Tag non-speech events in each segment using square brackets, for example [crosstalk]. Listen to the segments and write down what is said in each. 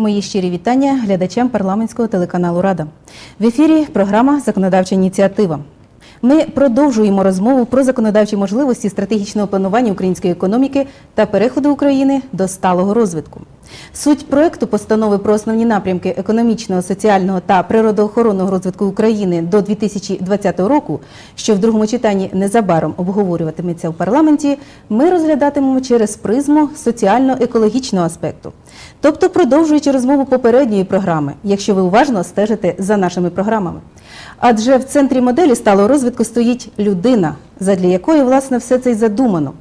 Мої щирі вітання глядачам парламентського телеканалу Рада. В ефірі програма Законодавча ініціатива. Ми продовжуємо розмову про законодавчі можливості стратегічного планування української економіки та переходу України до сталого розвитку. Суть проекту постанови про основні напрямки економічного, соціального та природоохоронного розвитку України до 2020 року, що в другому читанні незабаром обговорюватиметься в парламенті, ми розглядатимемо через призму соціально-екологічного аспекту. Тобто, продовжуючи розмову попередньої програми, якщо ви уважно стежите за нашими програмами. Адже в центрі моделі сталого розвитку стоїть людина, задля якої власне все це й задумано.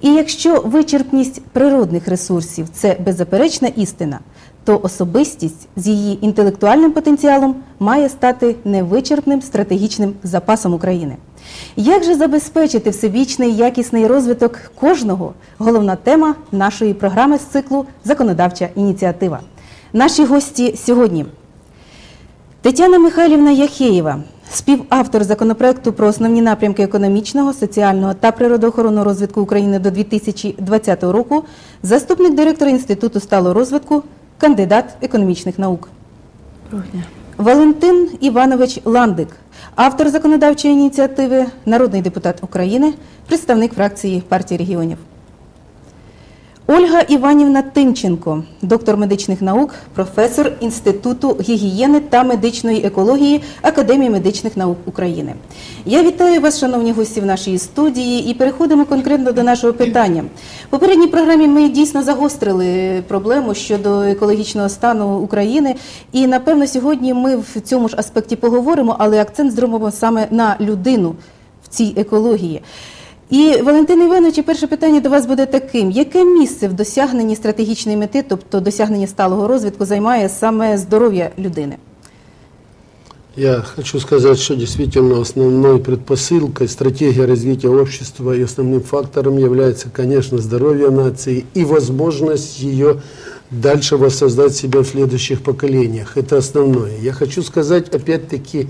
І якщо вичерпність природних ресурсів це беззаперечна істина, то особистість з її інтелектуальним потенціалом має стати невичерпним стратегічним запасом України. Як же забезпечити всебічний якісний розвиток кожного? Головна тема нашої програми з циклу Законодавча ініціатива. Наші гості сьогодні Тетяна Михайлівна Яхеєва, співавтор законопроекту про основні напрямки економічного, соціального та природоохоронного розвитку України до 2020 року, заступник директора Інституту сталого розвитку, кандидат економічних наук. Валентин Іванович Ландик, автор законодавчої ініціативи, народний депутат України, представник фракції партії регіонів. Ольга Іванівна Тимченко, доктор медичних наук, професор Інституту гігієни та медичної екології Академії медичних наук України. Я вітаю вас, шановні гості в нашій студії, і переходимо конкретно до нашого питання. В попередній програмі ми дійсно загострили проблему щодо екологічного стану України, і напевно сьогодні ми в цьому ж аспекті поговоримо, але акцент зробимо саме на людину в цій екології. І Валентин Іванович, перше питання до вас буде таким: яке місце в досягненні стратегічної мети, тобто досягненні сталого розвитку, займає саме здоров'я людини? Я хочу сказать, что действительно основной предпосылкой стратегии развития общества и основным фактором является, конечно, здоровье нации и возможность ее дальше воссоздать себя в следующих поколениях. Это основное. Я хочу сказать, опять-таки,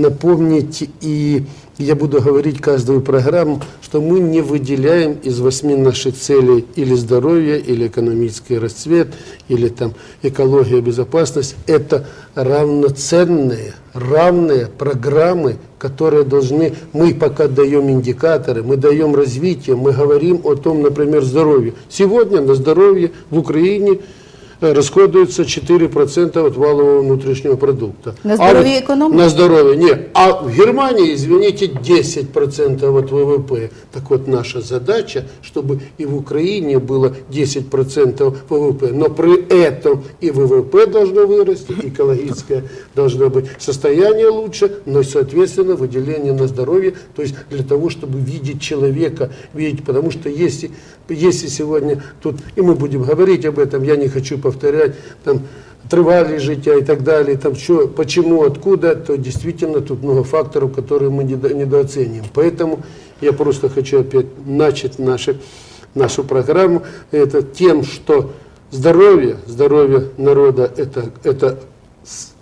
напомнить, и я буду говорить каждую программу, что мы не выделяем из восьми наших целей или здоровье, или экономический расцвет, или там экология, безопасность. Это равноценные, равные программы, которые должны, мы пока даем индикаторы, мы даем развитие, мы говорим о том, например, здоровье. Сегодня на здоровье в Украине расходуется 4% от валового внутреннего продукта. На здоровье А экономно? На здоровье, нет. А в Германии, извините, 10% от ВВП. Так вот, наша задача, чтобы и в Украине было 10% ВВП. Но при этом и ВВП должно вырасти, экологическое должно быть состояние лучше, но, соответственно, выделение на здоровье, то есть для того, чтобы видеть человека, видеть, потому что если, если сегодня тут, и мы будем говорить об этом, я не хочу повторять, там, тривалість життя и так далее, там, что, почему, откуда, то действительно тут много факторов, которые мы недо- недооцениваем. Поэтому я просто хочу опять начать наши, нашу программу это тем, что здоровье, здоровье народа это, это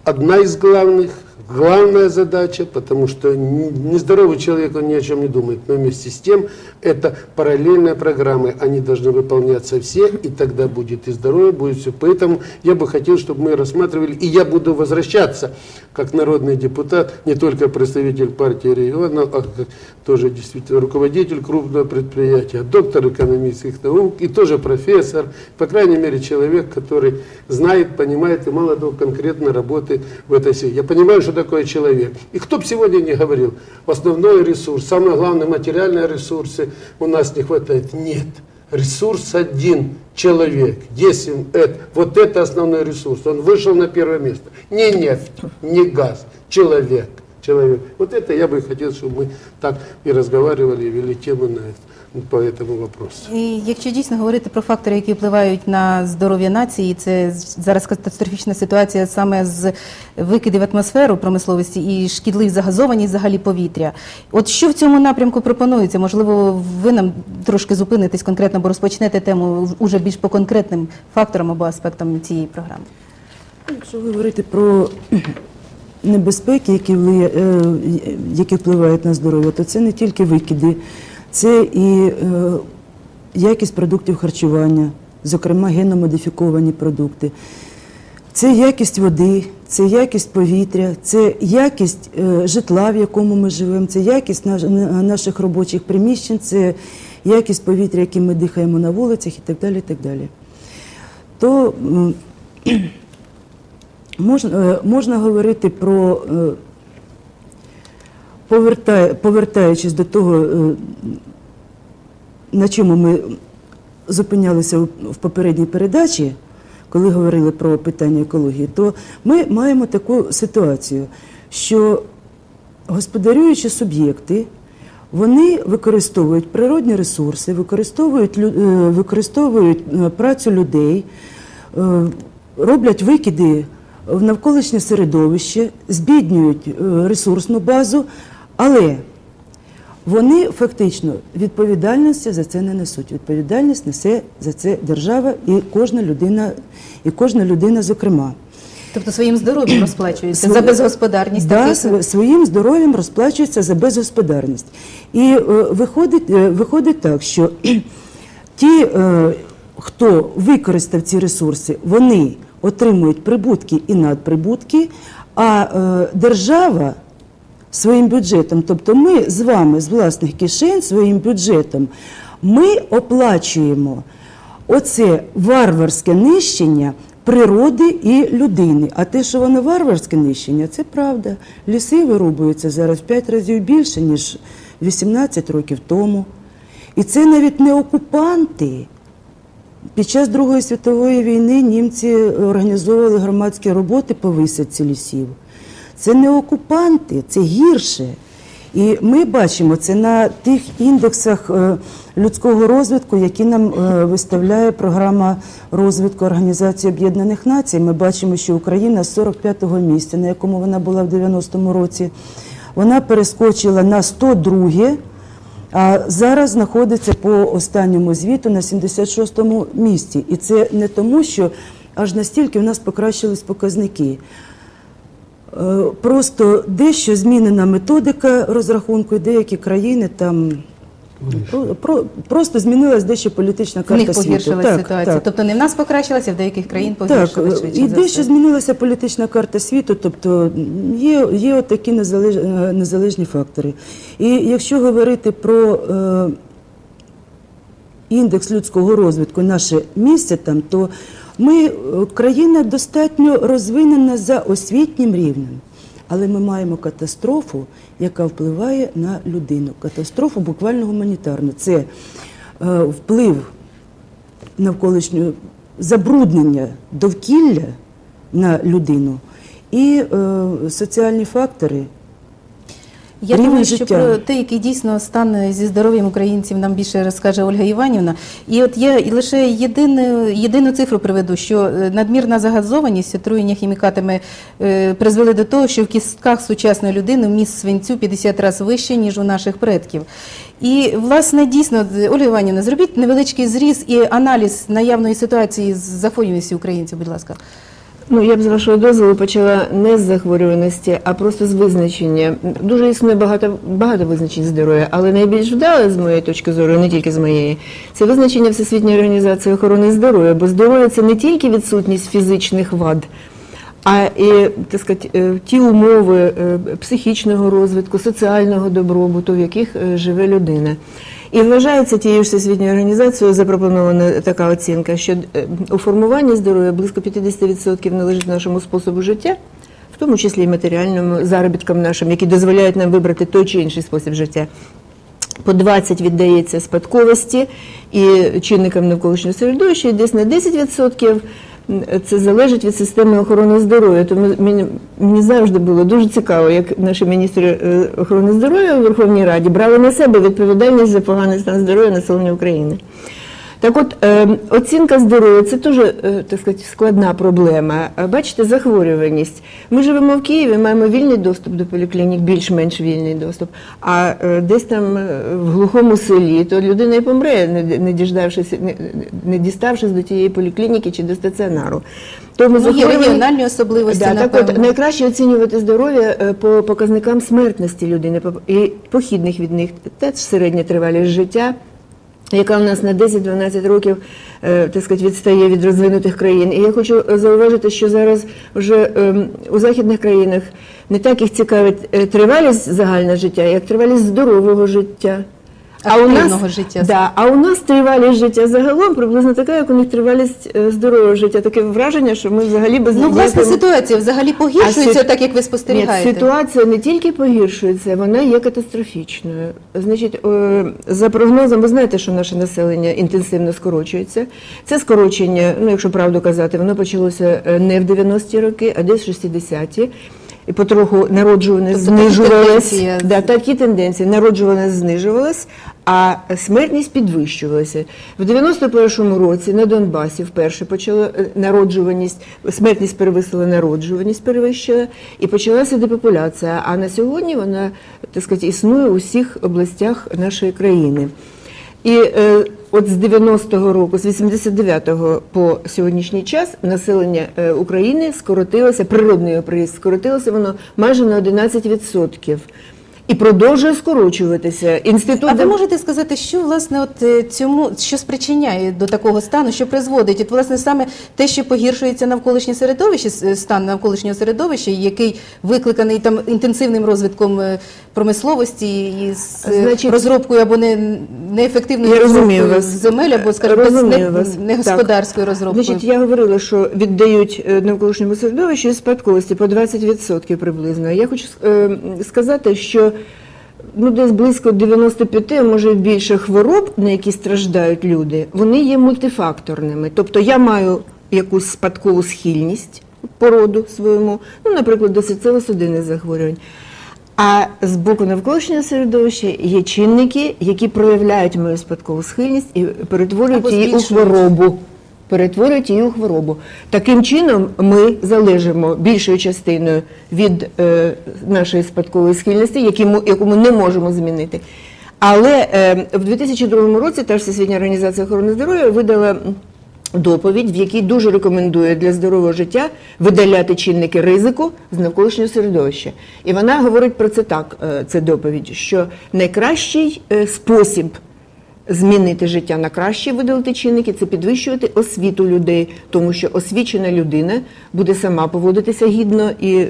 одна из главных, главная задача, потому что нездоровый человек, он ни о чем не думает. Но вместе с тем, это параллельные программы, они должны выполняться все, и тогда будет и здоровье, будет все. Поэтому я бы хотел, чтобы мы рассматривали, и я буду возвращаться, как народный депутат, не только представитель партии региона, а тоже действительно руководитель крупного предприятия, доктор экономических наук и тоже профессор, по крайней мере человек, который знает, понимает и мало того конкретно работает в этой сфере. Я понимаю, что такое человек. И кто бы сегодня не говорил, основной ресурс, самое главное материальные ресурсы у нас не хватает. Нет. Ресурс один человек. Если это, вот это основной ресурс, он вышел на первое место. Не нефть, не газ, человек. человек. Вот это я бы хотел, чтобы мы так и разговаривали, и вели темы на это, по этому вопросу. І якщо дійсно говорити про фактори, які впливають на здоров'я нації, це зараз катастрофічна ситуація саме з викидів в атмосферу промисловості і шкідливі загазованість взагалі повітря. От що в цьому напрямку пропонується? Можливо, ви нам трошки зупинитесь конкретно, бо розпочнете тему уже більш по конкретним факторам або аспектам цієї програми. Якщо говорити про небезпеки, які, е, які впливають на здоров'я, то це не тільки викиди, це і е, якість продуктів харчування, зокрема генномодифіковані продукти. Це якість води, це якість повітря, це якість е, житла, в якому ми живемо, це якість наших робочих приміщень, це якість повітря, яким ми дихаємо на вулицях і так далі. І так далі. То можна, е, можна говорити про, е, повертаючись до того, е, на чому ми зупинялися в попередній передачі, коли говорили про питання екології, то ми маємо таку ситуацію, що господарюючі суб'єкти вони використовують природні ресурси, використовують, використовують працю людей, роблять викиди в навколишнє середовище, збіднюють е, ресурсну базу, але вони фактично відповідальності за це не несуть. Відповідальність несе за це держава і кожна людина, і кожна людина, зокрема. Тобто своїм здоров'ям розплачуються за безгосподарність. Да, таких- своїм здоров'ям розплачується за безгосподарність. І е, виходить, е, виходить так, що [clears throat] ті, е, хто використав ці ресурси, вони отримують прибутки і надприбутки, а е, держава своїм бюджетом, тобто ми з вами з власних кишень своїм бюджетом, ми оплачуємо оце варварське нищення природи і людини. А те, що воно варварське нищення, це правда. Ліси вирубуються зараз в 5 разів більше, ніж 18 років тому. І це навіть не окупанти. Під час Другої світової війни німці організовували громадські роботи по висадці лісів. Це не окупанти, це гірше. І ми бачимо це на тих індексах е, людського розвитку, які нам е, виставляє програма розвитку Організації Об'єднаних Націй. Ми бачимо, що Україна з 45-го місця, на якому вона була в 90-му році, вона перескочила на 102 а зараз знаходиться по останньому звіту на 76-му місці. І це не тому, що аж настільки в нас покращились показники. Е, Просто дещо змінена методика розрахунку, деякі країни там про, про- просто змінилась дещо політична В карта них світу. погіршилася ситуація. Так. Тобто не в нас покращилася, а в деяких країн погіршилася. е, швидше і дещо змінилася політична карта світу, тобто є, є от такі незалеж, е, незалежні фактори. І якщо говорити про е, індекс людського розвитку, наше місце там, то ми е, країна достатньо розвинена за освітнім рівнем. Але ми маємо катастрофу, яка впливає на людину. Катастрофу буквально гуманітарну. Це е, вплив навколишнього забруднення довкілля на людину і е, соціальні фактори. Я думаю, що життя. про те, який дійсно стан зі здоров'ям українців, нам більше розкаже Ольга Іванівна. І от я лише єдину, єдину цифру приведу, що е, надмірна загазованість, отруєння хімікатами е, призвели до того, що в кістках сучасної людини вміст свинцю 50 разів вище, ніж у наших предків. І, власне, дійсно, Ольга Іванівна, зробіть невеличкий зріз і аналіз наявної ситуації з захворюваністю українців, будь ласка. Ну, я б з вашого дозволу почала не з захворюваності, а просто з визначення. Дуже існує багато, багато визначень здоров'я, але найбільш вдале, з моєї точки зору, не тільки з моєї, це визначення Всесвітньої організації охорони здоров'я. Бо здоров'я це не тільки відсутність фізичних вад, а і так сказати, е, ті умови е, психічного розвитку, соціального добробуту, в яких е, живе людина. І вважається тією ж всесвітньою організацією запропонована така оцінка, що е, у формуванні здоров'я близько 50% належить нашому способу життя, в тому числі і матеріальному заробіткам нашим, які дозволяють нам вибрати той чи інший спосіб життя. По 20 віддається спадковості і чинникам навколишнього середовища, і десь на 10% це залежить від системи охорони здоров'я. Тому мені, завжди було дуже цікаво, як наші міністри е, охорони здоров'я у Верховній Раді брали на себе відповідальність за поганий стан здоров'я населення України. Так от, е, оцінка здоров'я це теж е, так сказати, складна проблема. Бачите, захворюваність. Ми живемо в Києві, маємо вільний доступ до поліклінік, більш-менш вільний доступ. А е, десь там е, в глухому селі, то людина і помре, не, діждавшись, не, діставшись до тієї поліклініки чи до стаціонару. Тому Ну, є регіональні особливості, Да, так от найкраще оцінювати здоров'я по показникам смертності людини і похідних від них. Теж середня тривалість життя, яка у нас на 10-12 років е, так сказати, відстає від розвинутих країн. І я хочу е, зауважити, що зараз вже ем, у західних країнах не так їх цікавить е, тривалість загального життя, як тривалість здорового життя. Активного життя. Да, а у нас тривалість життя загалом приблизно така, як у них тривалість е, здорового життя. Таке враження, що ми взагалі без Ну, власне, ніякого- ситуація взагалі погіршується, А сит- так як ви Ні, спостерігаєте. ситуація не тільки погіршується, вона є катастрофічною. Значить, е, за прогнозом, ви знаєте, що наше населення інтенсивно скорочується. Це скорочення, ну якщо правду казати, воно почалося е, не в 90-ті роки, а десь в 60-ті. І потроху народжуваність Тобто такі тенденції. Да, такі тенденції. Народжуваність знижувалась, а смертність підвищувалася. В 91-му році на Донбасі вперше почала е, народжуваність, смертність перевисила народжуваність, перевищила, і почалася депопуляція. А на сьогодні вона, так сказати, існує у всіх областях нашої країни. І е, от з 90-го року, з 89-го по сьогоднішній час населення е, України скоротилося, природний оприз скоротилося воно майже на 11%. І продовжує скорочуватися. Інститут А ви можете сказати, що власне от е, цьому що спричиняє до такого стану, що призводить? От власне саме те, що погіршується навколишнє середовище, стан навколишнього середовища, який викликаний там інтенсивним розвитком е, промисловості і з е, Значить, розробкою або не неефективною розробкою вас. земель, або скажімо, не, вас. не господарською розробкою. Значить, я говорила, що віддають навколишньому середовищу спадковості по 20% приблизно. Я хочу сказати, що ну, десь близько 95, а може більше хвороб, на які страждають люди, вони є мультифакторними. Тобто я маю якусь спадкову схильність породу своєму, ну, наприклад, до серцево-судинних захворювань. А з боку навколишнього середовища є чинники, які проявляють мою спадкову схильність і перетворюють Або її у хворобу. Перетворюють її у хворобу. Таким чином ми залежимо більшою частиною від е, нашої спадкової схильності, яку ми не можемо змінити. Але е, в 2002 році та Всесвітня організація охорони здоров'я видала доповідь, в якій дуже рекомендує для здорового життя видаляти чинники ризику з навколишнього середовища. І вона говорить про це так, це доповідь, що найкращий е, спосіб змінити життя на краще, видалити чинники, це підвищувати освіту людей, тому що освічена людина буде сама поводитися гідно і е,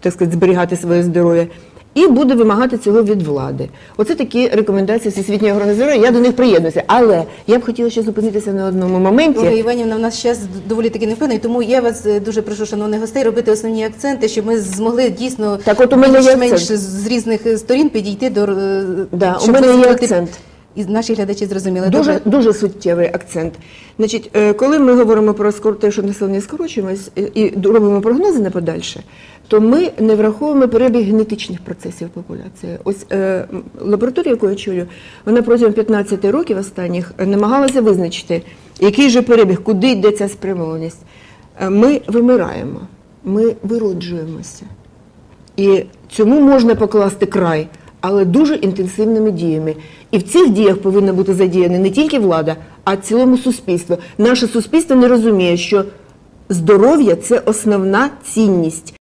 так сказати, зберігати своє здоров'я. І буде вимагати цього від влади. Оце такі рекомендації Всесвітньої здоров'я. Я до них приєднуюся. Але я б хотіла ще зупинитися на одному моменті. Ольга Іванівна, в нас час доволі таки невпевнений, тому я вас е, дуже прошу, шановних гостей, робити основні акценти, щоб ми змогли дійсно Так от у мене є менш з різних сторін підійти до е, Да, у мене є акцент. І наші глядачі зрозуміли. Дуже, Добре. дуже суттєвий акцент. Значить, е, коли ми говоримо про те, що населення скорочуємось і- і робимо прогнози на подальше, то ми не враховуємо перебіг генетичних процесів популяції. Ось е, лабораторія, яку я чую, вона протягом 15 років останніх е, намагалася визначити, який же перебіг, куди йде ця спрямованість. Е, Ми вимираємо, ми вироджуємося. І цьому можна покласти край, але дуже інтенсивними діями. І в цих діях повинна бути задіяна не тільки влада, а цілому суспільство. Наше суспільство не розуміє, що здоров'я це основна цінність.